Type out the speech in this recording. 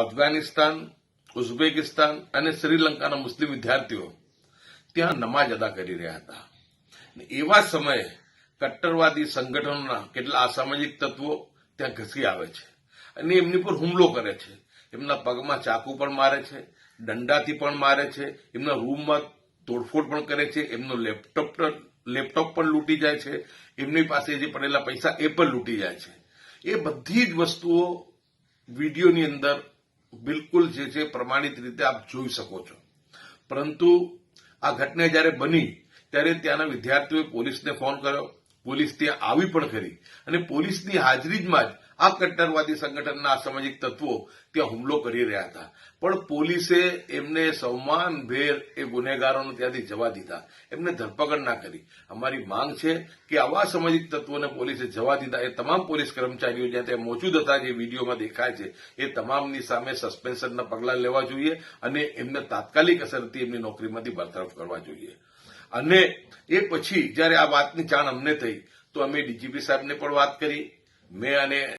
Afghanistan, Uzbekistan અને શ્રીલંકાના મુસ્લિમ વિદ્યાર્થીઓ ત્યાં નમાજ અદા કરી રહ્યા હતા. એવા સમયે કટ્ટરવાદી સંગઠનોના કેટલા અસામાજિક તત્વો ત્યાં ઘસી આવે છે અને એમની પર હુમલો કરે છે. એમના પગમાં ચાકુ પણ મારે છે, દંડાથી પણ મારે છે, એમના રૂમમાં તોડફોડ પણ કરે છે, એમનો લેપટોપ લેપટોપ પણ લૂંટી જાય છે, એમની પાસે જે પડેલા પૈસા એ પણ લૂંટી જાય છે. એ બધી જ વસ્તુઓ વિડીયોની અંદર બિલકુલ જે છે પ્રમાણિત રીતે આપ જોઈ શકો છો. પરંતુ આ ઘટના જ્યારે બની, ત્યારે ત્યાંના વિદ્યાર્થીઓએ પોલીસને ફોન કર્યો. પોલીસ ત્યાં આવી પણ ખરી. અને પોલીસની હાજરીમાં જ આ કટ્ટરવાદી સંગઠનના અસામાજિક તત્વો ત્યાં હુમલો કરી રહ્યા હતા. પણ પોલીસે એમને સૌમાનભેર એ ગુનેગારોને ત્યાંથી જવા દીધા. એમને ધરપકડ ના કરી. અમારી માંગ છે કે આવા સામાજિક તત્વોને પોલીસે જવા દીધા. એ તમામ પોલીસ કર્મચારીઓ જ્યાં ત્યાં મોજૂદ હતા, જે વિડીયોમાં દેખાય છે, એ તમામની સામે સસ્પેન્શનના પગલાં લેવા જોઈએ અને એમને તાત્કાલિક અસરથી એમની નોકરીમાંથી બરતરફ કરવા જોઈએ. અને એ પછી જ્યારે આ વાતની જાણ અમને થઈ, તો અમે ડીજીપી સાહેબને પણ વાત કરી. મેં અને